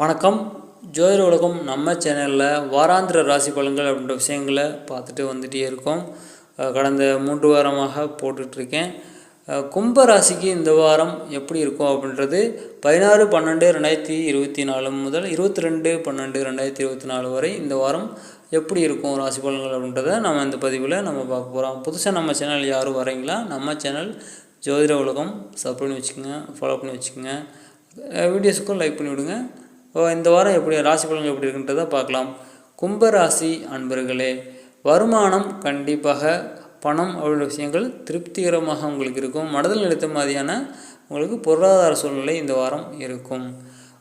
வணக்கம். ஜோதிட உலகம் நம்ம சேனலில் வாராந்திர ராசி பலன்கள் அப்படின்ற விஷயங்களை பார்த்துட்டு வந்துகிட்டே இருக்கோம். கடந்த மூன்று வாரமாக போட்டுட்ருக்கேன் கும்ப ராசிக்கு இந்த வாரம் எப்படி இருக்கும் அப்படின்றது பதினாறு பன்னெண்டு ரெண்டாயிரத்தி இருபத்தி நாலு முதல் இருபத்தி ரெண்டு பன்னெண்டு ரெண்டாயிரத்தி இருபத்தி நாலு வரை இந்த வாரம் எப்படி இருக்கும் ராசி பலன்கள் அப்படின்றத நம்ம இந்த பதிவில் நம்ம பார்க்க போகிறோம் புதுசாக நம்ம சேனல் யாரும் வரீங்களா? நம்ம சேனல் ஜோதிட உலகம் சப் பண்ணி வச்சுக்கோங்க ஃபாலோ பண்ணி வச்சுக்கோங்க. வீடியோஸுக்கும் லைக் பண்ணிவிடுங்க. இந்த வாரம் எப்படி ராசி பலன்கள் எப்படி இருக்குன்றதை பார்க்கலாம். கும்ப ராசி அன்பர்களே வருமானம் கண்டிப்பாக பணம் அப்படின்ற விஷயங்கள் திருப்திகரமாக உங்களுக்கு இருக்கும். மனதில் நிறுத்த மாதிரியான உங்களுக்கு பொருளாதார சூழ்நிலை இந்த வாரம் இருக்கும்.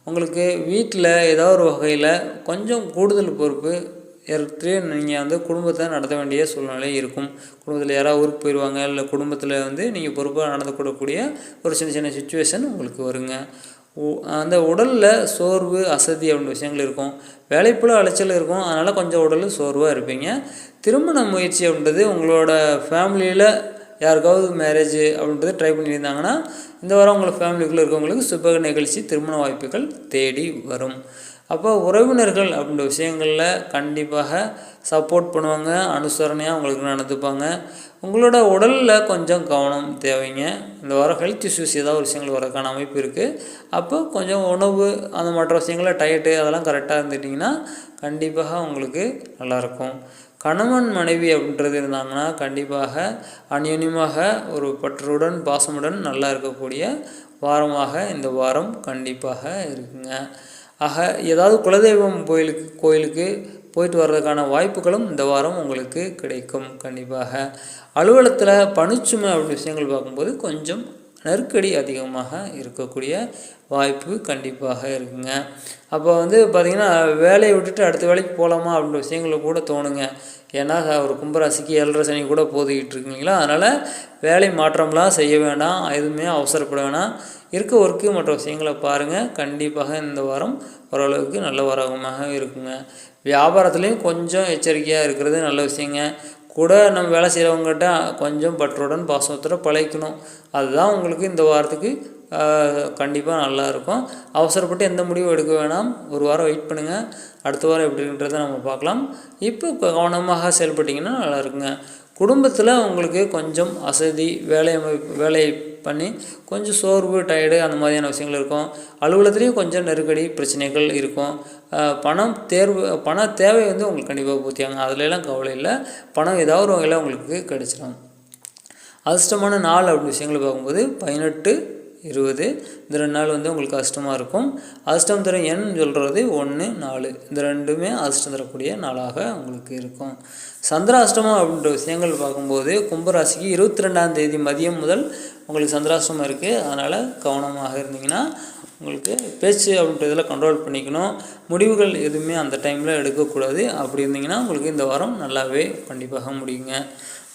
உங்களுக்கு வீட்டில் ஏதோ ஒரு வகையில் கொஞ்சம் கூடுதல் பொறுப்பு ஏற்று நீங்கள் வந்து குடும்பத்தை நடத்த வேண்டிய சூழ்நிலை இருக்கும். குடும்பத்தில் யாராவது ஊருக்கு போயிடுவாங்க இல்லை குடும்பத்தில் வந்து நீங்கள் பொறுப்பாக நடந்து கொடுக்கக்கூடிய ஒரு சின்ன சின்ன சுச்சுவேஷன் உங்களுக்கு வருங்க. அந்த உடலில் சோர்வு அசதி அப்படின்ற விஷயங்கள் இருக்கும். வேலைப்புல அலைச்சல் இருக்கும். அதனால் கொஞ்சம் உடல் சோர்வாக இருப்பீங்க. திருமண முயற்சி அப்படின்றது உங்களோட ஃபேமிலியில் யாருக்காவது மேரேஜ் அப்படின்றது ட்ரை பண்ணியிருந்தாங்கன்னா இந்த வாரம் உங்களை ஃபேமிலிக்குள்ளே இருக்கவங்களுக்கு சுப நிகழ்ச்சி திருமண வாய்ப்புகள் தேடி வரும். அப்போ உறவினர்கள் அப்படின்ற விஷயங்களில் கண்டிப்பாக சப்போர்ட் பண்ணுவாங்க அனுசரணையாக உங்களுக்கு நடந்துப்பாங்க. உங்களோட உடலில் கொஞ்சம் கவனம் தேவைங்க. இந்த வாரம் ஹெல்த் இஷ்யூஸ் ஏதாவது ஒரு விஷயங்கள் வரக்கான அமைப்பு இருக்குது அப்போ கொஞ்சம் உணவு அந்த மற்ற விஷயங்களில் டயட்டு அதெல்லாம் கரெக்டாக இருந்துட்டிங்கன்னா கண்டிப்பாக உங்களுக்கு நல்லாயிருக்கும் கணவன் மனைவி அப்படின்றது இருந்தாங்கன்னா கண்டிப்பாக அந்யோன்யமாக ஒரு பற்றுடன் பாசமுடன் நல்லா இருக்கக்கூடிய வாரமாக இந்த வாரம் கண்டிப்பாக இருக்குங்க. ஆக ஏதாவது குலதெய்வம் கோயிலுக்கு கோயிலுக்கு போயிட்டு வர்றதுக்கான வாய்ப்புகளும் இந்த வாரம் உங்களுக்கு கிடைக்கும் கண்டிப்பாக. அலுவலகத்தில் பணிச்சுமை அப்படி விஷயங்கள் பார்க்கும்போது கொஞ்சம் நெருக்கடி அதிகமாக இருக்கக்கூடிய வாய்ப்பு கண்டிப்பாக இருக்குங்க. அப்போ வந்து பார்த்திங்கன்னா வேலையை விட்டுட்டு அடுத்த வேலைக்கு போகலாமா அப்படின்ற விஷயங்கள் கூட தோணுங்க. ஏன்னா ஒரு கும்பராசிக்கு ஏழரை சனி கூட போதுகிட்டு இருக்குங்களா? அதனால் வேலை மாற்றம்லாம் செய்ய வேண்டாம் எதுவுமே அவசரப்பட வேணாம். இருக்க ஒர்க்கு மற்ற விஷயங்களை பாருங்கள் கண்டிப்பாக இந்த வாரம் ஓரளவுக்கு நல்ல வாரமாக இருக்குங்க. வியாபாரத்துலேயும் கொஞ்சம் எச்சரிக்கையாக இருக்கிறது நல்ல விஷயங்க. கூட நம்ம வேலை செய்கிறவங்ககிட்ட கொஞ்சம் பற்றுடன் பாசத்தோட பழகிக்கணும். அதுதான் உங்களுக்கு இந்த வாரத்துக்கு கண்டிப்பாக நல்லா இருக்கும். அவசரப்பட்டு எந்த முடிவும் எடுக்க வேணாம். ஒரு வாரம் வெயிட் பண்ணுங்கள் அடுத்த வாரம் எப்படின்றத நம்ம பார்க்கலாம். இப்போ கவனமாக செயல்பட்டிங்கன்னா நல்லா இருக்குங்க. குடும்பத்தில் உங்களுக்கு கொஞ்சம் அசதி வேலை அமைப்பு வேலை பண்ணி கொஞ்சம் சோர்வு டயர்டு அந்த மாதிரியான விஷயங்கள் இருக்கும். அலுவலகத்துலேயும் கொஞ்சம் நெருக்கடி பிரச்சனைகள் இருக்கும். பணம் தேர்வு பண தேவை வந்து உங்களுக்கு கண்டிப்பாக பூர்த்தியாங்க அதுலலாம் கவலை இல்லை. பணம் ஏதாவது ஒரு வகையில் உங்களுக்கு கிடைச்சிடும் அதிர்ஷ்டமான நாள் அப்படி விஷயங்களை பார்க்கும்போது பதினெட்டு இருபது. இந்த ரெண்டு நாள் வந்து உங்களுக்கு அஷ்டமாக இருக்கும். அஷ்டம் தரும் எண் சொல்கிறது ஒன்று நாலு. இந்த ரெண்டுமே அஷ்டம் தரக்கூடிய நாளாக உங்களுக்கு இருக்கும். சந்திராஷ்டமம் அப்படின்ற விஷயங்கள் பார்க்கும்போது கும்பராசிக்கு இருபத்தி ரெண்டாம் தேதி மதியம் முதல் உங்களுக்கு சந்திராஷ்டமம் இருக்குது அதனால் கவனமாக இருந்தீங்கன்னா உங்களுக்கு பேச்சு அப்படின்றதில் கண்ட்ரோல் பண்ணிக்கணும். முடிவுகள் எதுவுமே அந்த டைமில் எடுக்கக்கூடாது. அப்படி இருந்தீங்கன்னா உங்களுக்கு இந்த வாரம் நல்லாவே கண்டிப்பாக முடியுங்க.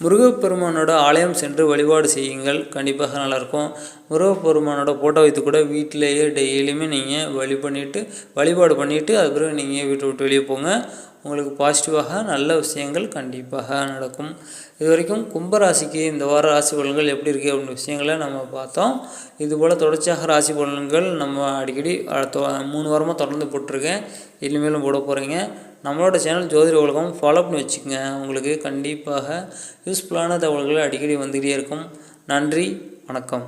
முருகப்பெருமானோட ஆலயம் சென்று வழிபாடு செய்யுங்கள். கண்டிப்பாக நல்லாயிருக்கும். முருகப்பெருமானோட ஃபோட்டோ வைத்து கூட வீட்டிலேயே டெய்லியுமே நீங்கள் வழி பண்ணிவிட்டு வழிபாடு பண்ணிவிட்டு அது பிறகு நீங்கள் வீட்டை விட்டு வெளியே போங்க. உங்களுக்கு பாசிட்டிவாக நல்ல விஷயங்கள் கண்டிப்பாக நடக்கும். இது வரைக்கும் கும்பராசிக்கு இந்த வார ராசி பலன்கள் எப்படி இருக்குது அப்படின்ற விஷயங்களை நம்ம பார்த்தோம். இதுபோல் தொடர்ச்சியாக ராசி பலன்கள் நம்ம அடிக்கடி மூணு வாரமாக தொடர்ந்து போட்டிருக்கேன். இனிமேலும் போட போகிறீங்க நம்மளோட சேனல் ஜோதிட உலகம் ஃபாலோ பண்ணி வச்சுக்கோங்க. உங்களுக்கு கண்டிப்பாக யூஸ்ஃபுல்லான தகவல்கள் அடிக்கடி வந்துகிட்டே இருக்கும். நன்றி வணக்கம்.